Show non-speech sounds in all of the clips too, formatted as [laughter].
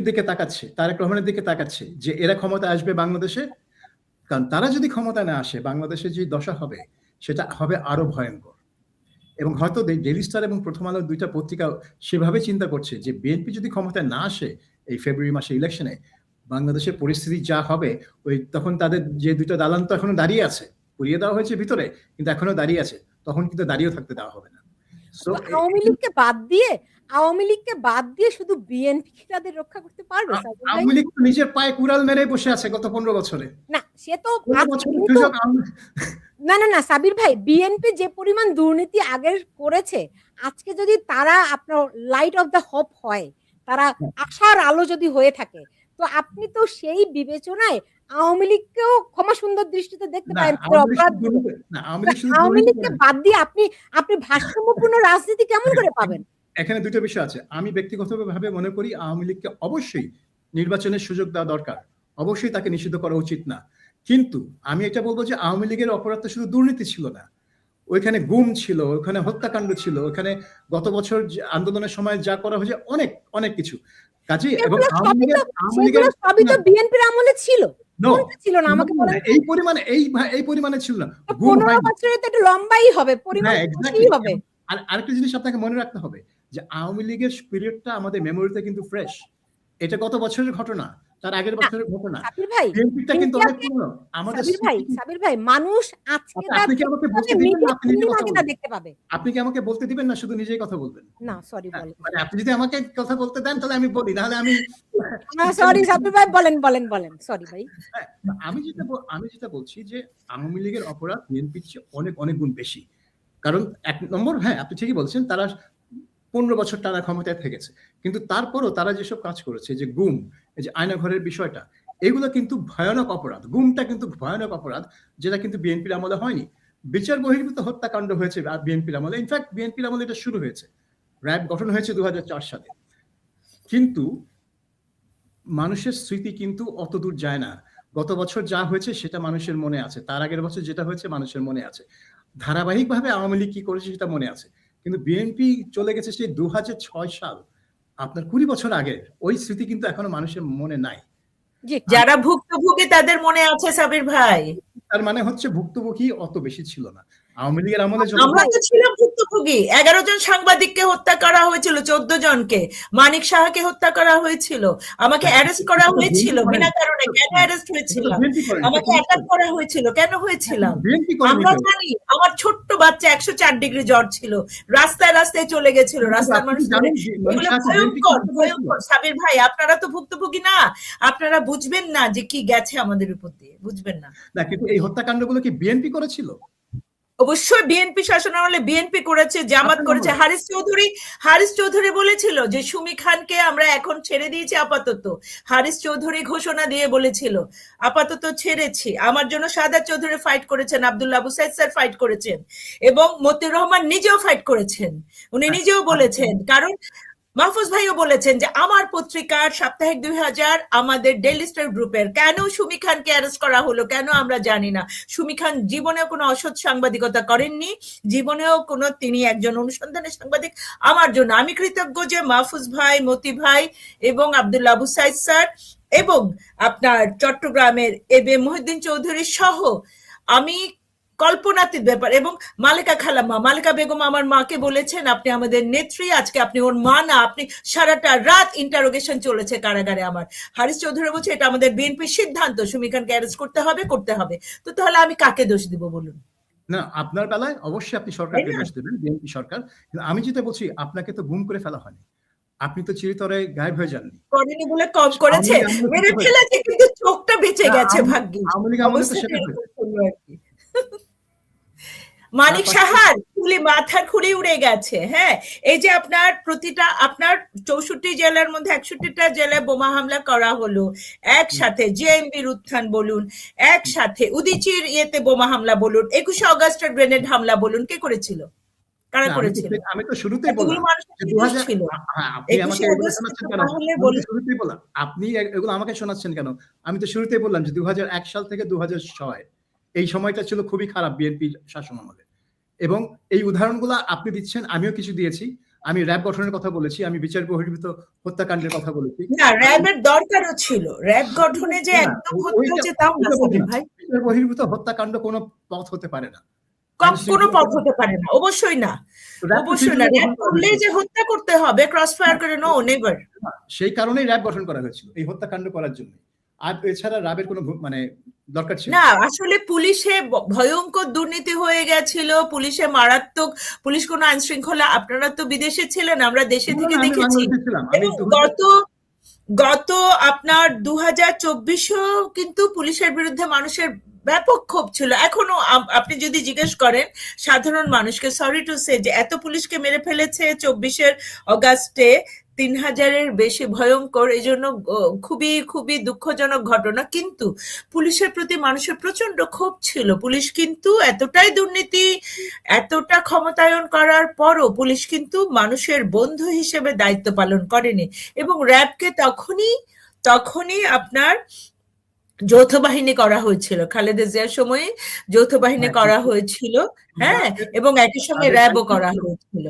বিএনপির দিকে তাকাচ্ছে, তারেক রহমানের দিকে তাকাচ্ছে যে এরা ক্ষমতা আসবে বাংলাদেশে? কারণ তারা যদি ক্ষমতা না আসে, বাংলাদেশে যে দশা হবে, সেটা হবে আরও ভয়ঙ্কর। এবং হয়তো ডেলি স্টার এবং প্রথম আলোর দুইটা পত্রিকা সেভাবে চিন্তা করছে যে বিএনপি যদি ক্ষমতায় না আসে এই ফেব্রুয়ারি মাসে ইলেকশনে বাংলাদেশের পরিস্থিতি যা হবে, ওই তখন তাদের যে দুটো দালান তো এখনও দাঁড়িয়ে আছে। পুড়িয়ে দেওয়া হয়েছে ভিতরে, কিন্তু এখনও দাঁড়িয়ে আছে। তখন কিন্তু দাঁড়িয়েও থাকতে দেওয়া হবে না। আওয়ামী লীগকে বাদ দিয়ে আওয়ামী লীগকে বাদ দিয়ে শুধু বিএনপি কি তাদের রক্ষা করতে পারবে? আওয়ামী লীগ তো নিজের পায়ে কুড়াল মেরে বসে আছে গত পনেরো বছরে না সে তো না না না সাবির ভাই বিএনপি যে পরিমাণ দুর্নীতি আগের করেছে আজকে যদি তারা আপনার লাইট অফ দ্য হোপ হয় তারা হ্যাঁ। আশার আলো যদি হয়ে থাকে তো আপনি তো সেই বিবেচনায় আওয়ামী লীগকেও ক্ষমা সুন্দর দৃষ্টিতে দেখতে পারেন আওয়ামী লীগকে বাদ দিয়ে আপনি আপনি ভারসাম্যপূর্ণ রাজনীতি কেমন করে পাবেন? এখানে দুটো বিষয় আছে। আমি ব্যক্তিগতভাবে মনে করি আওয়ামী লীগকে অবশ্যই নির্বাচনের সুযোগ দেওয়া দরকার। অবশ্যই তাকে নিষিদ্ধ করা উচিত না। কিন্তু আমি এটা বলব যে আওয়ামী লীগের অপরাধ শুধু দুর্নীতি ছিল না। ওইখানে গুম ছিল ওখানে হত্যাকাণ্ড ছিল ওখানে গত বছর আন্দোলনের সময় যা করা হয়েছে অনেক অনেক কিছু। কাজে এবং আওয়ামী সবই লীগের তো আওয়ামী লীগের সবই তো বিএনপির আমলে ছিল। ছিল না আমাকে এই পরিমাণে এই এই পরিমাণে ছিল না। পনেরো বছরে তো একটু লম্বাই হবে পরিমাণ হ্যাঁ. হবে। আর আরেকটা জিনিস আপনাকে মনে রাখতে হবে যে আওয়ামী লীগের পিরিয়ডটা আমাদের মেমোরিতে কিন্তু ফ্রেশ এটা গত বছরের ঘটনা। তার আগের বছরের ঘটনা। সাবির ভাই বিএনপিটা কিন্তু অনেক পুরনো। আমাদের সাবির ভাই সাবির ভাই মানুষ আজকে আচ্ছা, আপনি কি আমাকে বলতে দিবেন আপনি নিজে কথা? দেখতে পাবে। আপনি কি আমাকে বলতে দিবেন না? শুধু নিজেই কথা বলবেন। না সরি হ্যাঁ, বলেন। মানে আপনি যদি আমাকে কথা বলতে দেন তাহলে আমি বলি নাহলে আমি সরি সাবির ভাই বলেন বলেন বলেন সরি ভাই। হ্যাঁ, আমি যেটা আমি যেটা বলছি যে আওয়ামী লীগের অপরাধ বিএনপির চেয়ে অনেক অনেক গুণ বেশি। কারণ এক নম্বর হ্যাঁ আপনি ঠিকই বলছেন তারা পনেরো বছর টানা ক্ষমতায় থেকেছে। কিন্তু তারপরও তারা যেসব কাজ করেছে, যে গুম, এই যে আয়না ঘরের বিষয়টা, এগুলো কিন্তু ভয়ানক অপরাধ। গুমটা কিন্তু ভয়ানক অপরাধ, যেটা কিন্তু বিএনপির আমলে হয়নি। বিচার বহির্ভূত হত্যাকাণ্ড হয়েছে বিএনপির আমলে। ইনফ্যাক্ট বিএনপির আমলে এটা শুরু হয়েছে। র্যাব গঠন হয়েছে দুহাজার চার সালে। কিন্তু মানুষের স্মৃতি কিন্তু অত দূর যায় না। গত বছর যা হয়েছে সেটা মানুষের মনে আছে। তার আগের বছর যেটা হয়েছে মানুষের মনে আছে। ধারাবাহিকভাবে আওয়ামী লীগ কি করেছে সেটা মনে আছে। কিন্তু বিএনপি চলে গেছে সেই দু হাজার ছয় সাল। আপনার কুড়ি বছর আগে ওই স্মৃতি কিন্তু এখনও মানুষের মনে নাই। যারা ভুক্তভোগী তাদের মনে আছে সাবির ভাই। তার মানে হচ্ছে ভুক্তভোগী অত বেশি ছিল না। আওয়ামী লীগের আমলে আমরা তো ছিলাম ভুক্তভোগী। এগারো জন সাংবাদিককে হত্যা করা হয়েছিল চোদ্দ জনকে। মানিক সাহাকে হত্যা করা হয়েছিল। আমাকে অ্যারেস্ট করা হয়েছিল বিনা কারণে। কেন অ্যারেস্ট করেনি। আমাকে অ্যাটাক করা হয়েছিল কেন হয়েছিলাম আমরা জানি আমার ছোট্ট বাচ্চা একশো চার ডিগ্রি জ্বর ছিল। রাস্তায় রাস্তায় চলে গেছিল রাস্তার মানুষ ভয়ঙ্কর ভয়ঙ্কর। সাবির ভাই আপনারা তো ভুক্তভোগী না। আপনারা বুঝবেন না যে কি গেছে আমাদের উপর দিয়ে। বুঝবেন না। না কিন্তু এই হত্যাকাণ্ডগুলো কি বিএনপি করেছিল? অবশ্যই বিএনপি শাসন আমলে বিএনপি করেছে জামাত করেছে। হারিস চৌধুরী হারিস চৌধুরী বলেছিল যে সুমি খানকে আমরা এখন ছেড়ে দিয়েছি আপাতত। হারিস চৌধুরী ঘোষণা দিয়ে বলেছিল আপাতত ছেড়েছি। আমার জন্য সাদা চৌধুরী ফাইট করেছেন আবদুল্লাহ আবু সাইদ স্যার ফাইট করেছেন এবং মতিউর রহমান নিজেও ফাইট করেছেন। উনি নিজেও বলেছেন কারণ মাহফুজ ভাইও বলেছেন যে আমার পত্রিকার সাপ্তাহিক দুই হাজার আমাদের ডেইলি স্টার গ্রুপের কেন সুমি খানকে অ্যারেস্ট করা হলো কেন আমরা জানি না। সুমি খান জীবনেও কোনো অসৎ সাংবাদিকতা করেননি, জীবনেও কোনো তিনি একজন অনুসন্ধানের সাংবাদিক। আমার জন্য আমি কৃতজ্ঞ যে মাহফুজ ভাই, মতি ভাই এবং আব্দুল্লাহ আবু সাইদ স্যার এবং আপনার চট্টগ্রামের এ বে মহিউদ্দিন চৌধুরী সহ আমি কল্পনাতীত ব্যাপার। এবং মালিকা খালাম্মা মালিকা বেগম আমার মাকে বলেছেন আপনি আমাদের নেত্রী আজকে আপনি ওর মা না আপনি সারাটা রাত ইন্টারোগেশন চলেছে কারাগারে আমার। হারিস চৌধুরী বলছে এটা আমাদের বিএনপির সিদ্ধান্ত সুমি খানকে অ্যারেস্ট করতে হবে করতে হবে। তো তাহলে আমি কাকে দোষ দিব বলুন? না আপনার বেলায় অবশ্যই আপনি সরকারকে দোষ দেবেন বিএনপি সরকার। কিন্তু আমি যেটা বলছি আপনাকে তো গুম করে ফেলা হয়নি। আপনি তো চিরতরে গায়েব হয়ে যাননি। করেনি বলে কম করেছে? মেরে ফেলেছে কিন্তু চোখটা বেঁচে গেছে ভাগ্যে আওয়ামী লীগ আমলে তো সেটা এরকম হয়েছে। হলো আর কি। মানিক সাহার খুলি মাথার খুলি উড়ে গেছে হ্যাঁ? এই যে আপনার প্রতিটা আপনার চৌষট্টি জেলার মধ্যে একষট্টিটা জেলায় বোমা হামলা করা হলো একসাথে জেএমবির উত্থান বলুন একসাথে উদিচির ইয়েতে বোমা হামলা বলুন একুশে অগস্টের গ্রেনেড হামলা বলুন কে করেছিল? কারা আমি তো- করেছিল আমি তো শুরুতেই বললাম যে কি 2000 দোষ ছিল। হ্যাঁ, আপনি আমাকে এগুলো শোনাচ্ছেন কেন? আমি তো বলে- বললাম। আপনি এগুলো আমাকে শোনাচ্ছেন কেন? আমি তো শুরুতেই বললাম যে দু হাজার এক সাল থেকে দু হাজার ছয়। এই সময়টা ছিল খুবই খারাপ বিএনপি শাসন আমলে। এবং এই উদাহরণগুলো আপনি দিচ্ছেন আমিও কিছু দিয়েছি। আমি র্যাব গঠনের কথা বলেছি আমি বিচার বহির্ভূত হত্যাকাণ্ডের কথা বলেছি। না র্যাবের দরকারও ছিল। র্যাব গঠনে যে একদম হত্যা তাও না। ভাই। বিচার বহির্ভূত হত্যাকাণ্ড কোনো পথ হতে পারে না। কোনো পথ হতে পারে না অবশ্যই না। অবশ্যই না। র্যাব করলে যে হত্যা করতে হবে ক্রস ফায়ার করে নো নেভার সেই কারণেই র্যাব গঠন করা হয়েছিল এই হত্যাকাণ্ড করার জন্য আর এছাড়া র্যাবের কোনো মানে দরকার ছিল? না আসলে পুলিশে ভয়ঙ্কর দুর্নীতি হয়ে গেছিল পুলিশে মারাত্মক পুলিশ কোনো আইন শৃঙ্খলা আপনারা তো বিদেশে ছিলেন আমরা দেশে থেকে দেখেছি। বাংলাদেশে ছিলাম। আমি এবং 2000 গত গত আপনার দু হাজার চব্বিশেও কিন্তু পুলিশের বিরুদ্ধে মানুষের ব্যাপক ক্ষোভ ছিল। এখনও আপনি যদি জিজ্ঞেস করেন সাধারণ মানুষকে সরি টু সে যে এত পুলিশকে মেরে ফেলেছে চব্বিশের অগাস্টে তিন হাজারের বেশি ভয়ঙ্কর এই জন্য খুবই খুবই দুঃখজনক ঘটনা। কিন্তু পুলিশের প্রতি মানুষের প্রচণ্ড ক্ষোভ ছিল। পুলিশ কিন্তু এতটাই দুর্নীতি এতটা ক্ষমতায়ন করার পরও পুলিশ কিন্তু মানুষের বন্ধু হিসেবে দায়িত্ব পালন করেনি। এবং র্যাবকে তখনই তখনই আপনার যৌথ বাহিনী করা হয়েছিল। খালেদা জিয়ার সময়ে যৌথ বাহিনী হ্যাঁ, করা হয়েছিল। হ্যাঁ এবং একই সঙ্গে র্যাবও করা হয়েছিল।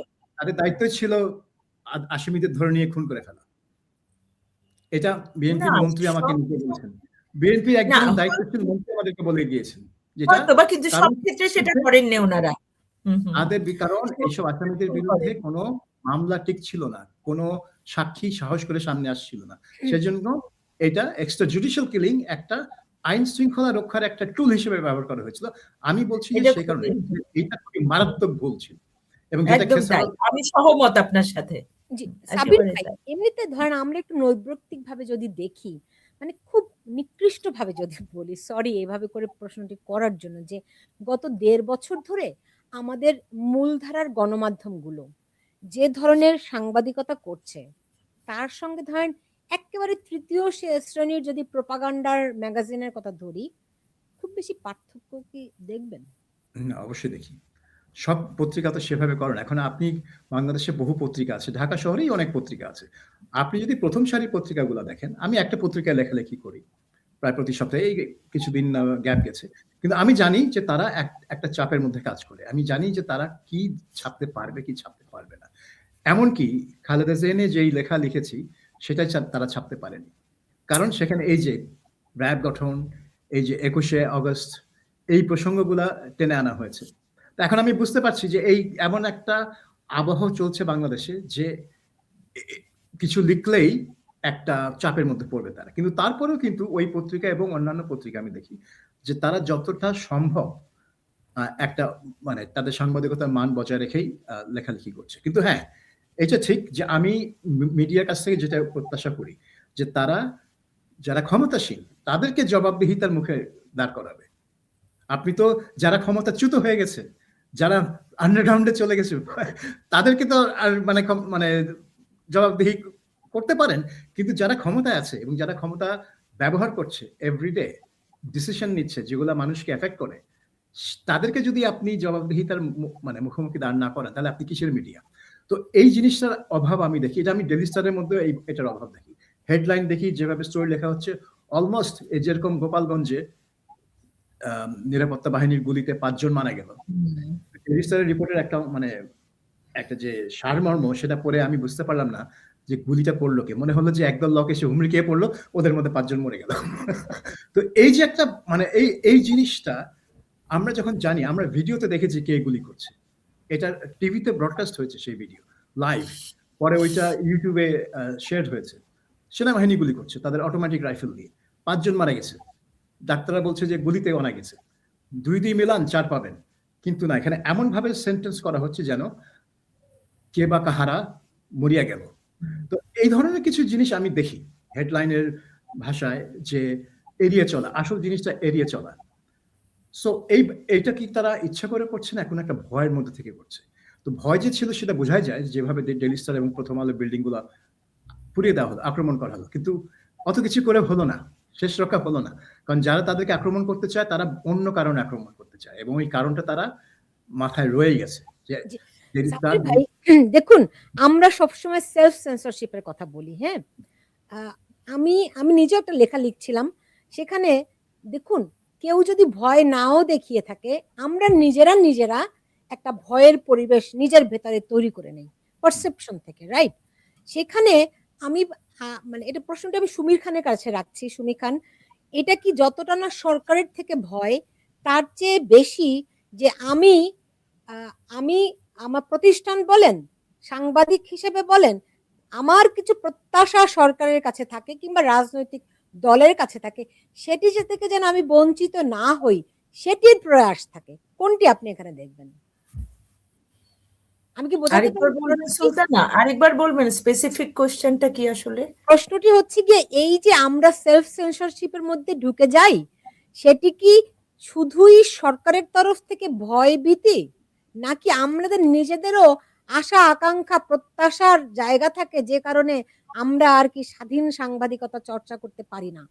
দায়িত্ব ছিল আসামিদের ধরে নিয়ে খুন করে ফেলা। এটা বিএনপির না, মন্ত্রী আমাকে নিতে বলেছেন। বিএনপির একজন দায়িত্বশীল মন্ত্রী আমাদেরকে বলে গিয়েছেন যেটা কিন্তু সব ক্ষেত্রে সেটা করেননি ওনারা। তাদের কারণ এইসব আসামিদের বিরুদ্ধে কোনো মামলা ঠিক ছিল না কোনো সাক্ষী সাহস করে সামনে আসছিল না। সেজন্য এটা এক্সট্রা জুডিশিয়াল কিলিং একটা আইন শৃঙ্খলা রক্ষার একটা টুল হিসেবে ব্যবহার করা হয়েছিল। আমি বলছি যে সেই কারণে এটা খুবই মারাত্মক ভুল ছিল। এবং আমি সহমত আপনার সাথে। সাবির ভাই এমনিতে ধরেন আমরা একটু নৈর্ব্যক্তিক ভাবে যদি দেখি মানে খুব নিকৃষ্ট ভাবে যদি বলি সরি এভাবে করে প্রশ্নটি করার জন্য যে গত দেড় বছর ধরে আমাদের মূলধারার গণমাধ্যমগুলো যে ধরনের সাংবাদিকতা করছে তার সঙ্গে ধরেন একেবারে তৃতীয় শ্রেণির যদি প্রোপাগান্ডার ম্যাগাজিনের কথা ধরি খুব বেশি পার্থক্য কি দেখবেন? না, অবশ্যই দেখি। সব পত্রিকা তো সেভাবে করেন। এখন আপনি বাংলাদেশে বহু পত্রিকা আছে, ঢাকা শহরেই অনেক পত্রিকা আছে। আপনি যদি প্রথম সারির পত্রিকাগুলো দেখেন, আমি একটা পত্রিকায় লেখালেখি করি। প্রায় প্রতি সপ্তাহে এই কিছুদিন গ্যাপ গেছে। কিন্তু আমি জানি যে তারা একটা চাপের মধ্যে কাজ করে। আমি জানি যে তারা কি ছাপতে পারবে, কি ছাপতে পারবে না। এমনকি খালেদা জেনে যেই লেখা লিখেছি, সেটাই তারা ছাপতে পারেনি। কারণ সেখানে এই যে র্যাব গঠন, এই যে একুশে অগস্ট এই প্রসঙ্গগুলা টেনে আনা হয়েছে। এখন আমি বুঝতে পারছি যে এই এমন একটা আবহ চলছে বাংলাদেশে যে কিছু লিখলেই একটা চাপের মধ্যে পড়বে তারা। কিন্তু তারপরেও কিন্তু ওই পত্রিকা এবং অন্যান্য পত্রিকা আমি দেখি যে তারা যতটা সম্ভব একটা মানে তাদের সাংবাদিকতার মান বজায় রেখেই লেখালেখি করছে। কিন্তু হ্যাঁ এটা ঠিক যে আমি মিডিয়ার কাছ থেকে যেটা প্রত্যাশা করি যে তারা যারা ক্ষমতাসীন তাদেরকে জবাবদিহিতার মুখে দাঁড় করাবে। আপনি তো যারা ক্ষমতাচ্যুত হয়ে গেছে যারা আন্ডারগ্রাউন্ডে চলে গেছে, তাদেরকে তো আর মানে মানে জবাবদিহি করতে পারেন, কিন্তু যারা ক্ষমতায় আছে এবং যারা ক্ষমতা ব্যবহার করছে এভরিডে ডিসিশন নিচ্ছে, যেগুলো মানুষকে এফেক্ট করে, তাদেরকে যদি আপনি জবাবদিহিতার মানে মুখোমুখি দাঁড় না করেন, তাহলে আপনি কিসের মিডিয়া তো এই জিনিসটার অভাব আমি দেখি, এটা আমি ডেলি স্টারের মধ্যে এই, এটার অভাব দেখি। হেডলাইন দেখি, যেভাবে স্টোরি লেখা হচ্ছে অলমোস্ট যেরকম গোপালগঞ্জে নিরাপত্তা বাহিনীর গুলিতে পাঁচজন মারা গেল। রেজিস্টারের রিপোর্টের একটা মানে একটা যে সারমর্ম সেটা পরে আমি বুঝতে পারলাম না যে গুলিটা পড়ল কে। মনে হলো যে একদল লোক এসে হুমড়ি খেয়ে পড়ল ওদের মধ্যে পাঁচজন মরে গেল। [laughs] তো এই যে একটা মানে এই এই জিনিসটা আমরা যখন জানি আমরা ভিডিওতে দেখেছি কে গুলি করছে। এটা টিভিতে ব্রডকাস্ট হয়েছে সেই ভিডিও লাইভ পরে ওইটা ইউটিউবে শেয়ার হয়েছে। সেনাবাহিনী গুলি করছে তাদের অটোমেটিক রাইফেল দিয়ে পাঁচজন মারা গেছে। ডাক্তাররা বলছে যে গুলিতে অনা গেছে। দুই দুই মিলান চার পাবেন। কিন্তু না, এখানে এমন ভাবে সেন্টেন্স করা হচ্ছে যেন কে বা কাহারা মরিয়া গেল। তো এই ধরনের কিছু জিনিস আমি দেখি হেডলাইনের ভাষায় যে এড়িয়ে চলা, আসল জিনিসটা এড়িয়ে চলা। সো এই, এইটা কি তারা ইচ্ছা করে করছে না? এখন একটা ভয়ের মধ্যে থেকে করছে। তো ভয় যে ছিল সেটা বোঝাই যায় যেভাবে ডেলি স্টার এবং প্রথম আলো বিল্ডিংগুলা পুড়িয়ে দেওয়া হলো, আক্রমণ করা হলো। কিন্তু অত কিছু করে হলো না। শেষ রক্ষা হলো না। কারণ যারা তাদেরকে আক্রমণ করতে চায় তারা অন্য কারণে আক্রমণ করতে চায় এবং ওই কারণটা তারা মাথায় রয়ে গেছে [clears throat] দেখুন আমরা সবসময় সেলফ সেন্সরশিপের কথা বলি হ্যাঁ? আমি আমি নিজে একটা লেখা লিখছিলাম সেখানে দেখুন কেউ যদি ভয় নাও দেখিয়ে থাকে আমরা নিজেরা নিজেরা একটা ভয়ের পরিবেশ নিজের ভেতরে তৈরি করে নেই পারসেপশন থেকে রাইট সেখানে আমি মানে এটা প্রশ্নটা আমি সুমির খানের কাছে রাখছি। সুমি খান, এটা কি যতটা না সরকারের থেকে ভয়, তার চেয়ে বেশি যে আমি আমি আমার প্রতিষ্ঠান বলেন, সাংবাদিক হিসেবে বলেন, আমার কিছু প্রত্যাশা সরকারের কাছে থাকে কিংবা রাজনৈতিক দলের কাছে থাকে, সেটি থেকে যেন আমি বঞ্চিত না হই, সেটির প্রয়াস থাকে। কোনটি আপনি এখানে দেখবেন? আমি কি বোঝাতে আরেকবার বলবেন সুলতানা আরেকবার বলবেন স্পেসিফিক কোশ্চেনটা কি আসলে? প্রশ্নটি হচ্ছে গিয়ে এই যে আমরা সেলফ সেন্সরশিপের মধ্যে ঢুকে যাই সেটি কি শুধুই সরকারের তরফ থেকে ভয় ভীতি নাকি আমাদের নিজেদেরও আশা আকাঙ্ক্ষা প্রত্যাশার জায়গা থাকে যে কারণে আমরা আর কি স্বাধীন সাংবাদিকতা চর্চা করতে পারি না?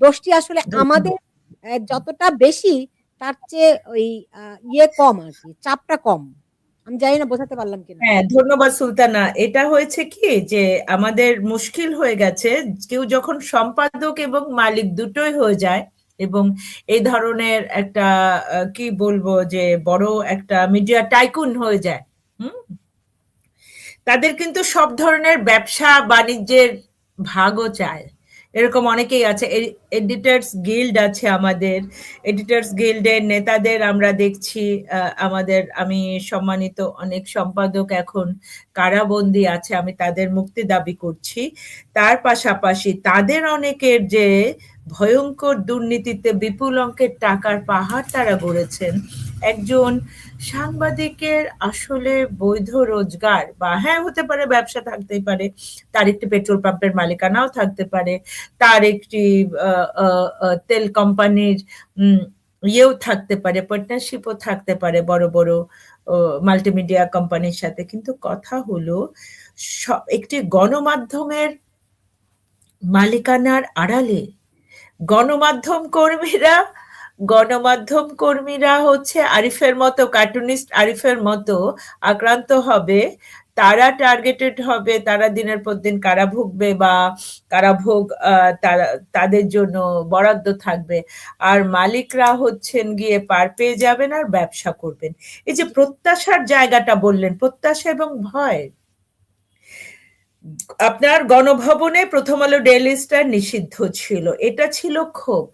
দোষটি আসলে আমাদের আহ, যতটা বেশি তার চেয়ে ওই আহ, ইয়ে কম আর কি চাপটা কম। আমি জানি না, বোঝাতে পারলাম কিনা। হ্যাঁ ধন্যবাদ সুলতানা। এটা হয়েছে কি যে, আমাদের মুশকিল হয়ে গেছে, কেউ যখন সম্পাদক এবং মালিক দুটোই হয়ে যায়, এবং এই ধরনের একটা কি বলব যে, বড় একটা মিডিয়া টাইকুন হয়ে যায়, হুম? তাদের কিন্তু সব ধরনের ব্যবসা বাণিজ্যের ভাগও চায়। এরকম অনেকেই আছে। এডিটার্স গিল্ড আছে আমাদের। এডিটার্স গিল্ডের নেতাদের আমরা দেখছি। আমাদের, আমি সম্মানিত অনেক সম্পাদক এখন কারাবন্দি আছে, আমি তাদের মুক্তি দাবি করছি। তার পাশাপাশি তাদের অনেকের যে ভয়ঙ্কর দুর্নীতিতে বিপুল অঙ্কের টাকার পাহাড় তারা গড়েছেন একজন সাংবাদিকের আসলে বৈধ রোজগার বা হ্যাঁ হতে পারে ব্যবসা থাকতেই পারে, তার একটি পেট্রোল পাম্পের মালিকানাও থাকতে পারে, তার একটি তেল কোম্পানির ইয়েও থাকতে পারে পার্টনারশিপও থাকতে পারে বড় বড় মাল্টিমিডিয়া কোম্পানির সাথে। কিন্তু কথা হলো একটি গণমাধ্যমের মালিকানার আড়ালে গণমাধ্যম কর্মীরা গণমাধ্যম কর্মীরা হচ্ছে আরিফের মতো কার্টুনিস্ট আরিফের মতো আক্রান্ত হবে। তারা টার্গেটেড হবে তারা দিনের পর দিন কারা ভুগবে বা কারাভোগ আহ, তারা তাদের জন্য বরাদ্দ থাকবে। আর মালিকরা হচ্ছেন গিয়ে পার পেয়ে যাবেন আর ব্যবসা করবেন। এই যে প্রত্যাশার জায়গাটা বললেন প্রত্যাশা এবং ভয়। আপনার গণভবনে প্রথম আলো ডেইলি স্টার নিষিদ্ধ ছিল। এটা ছিল ক্ষোভ।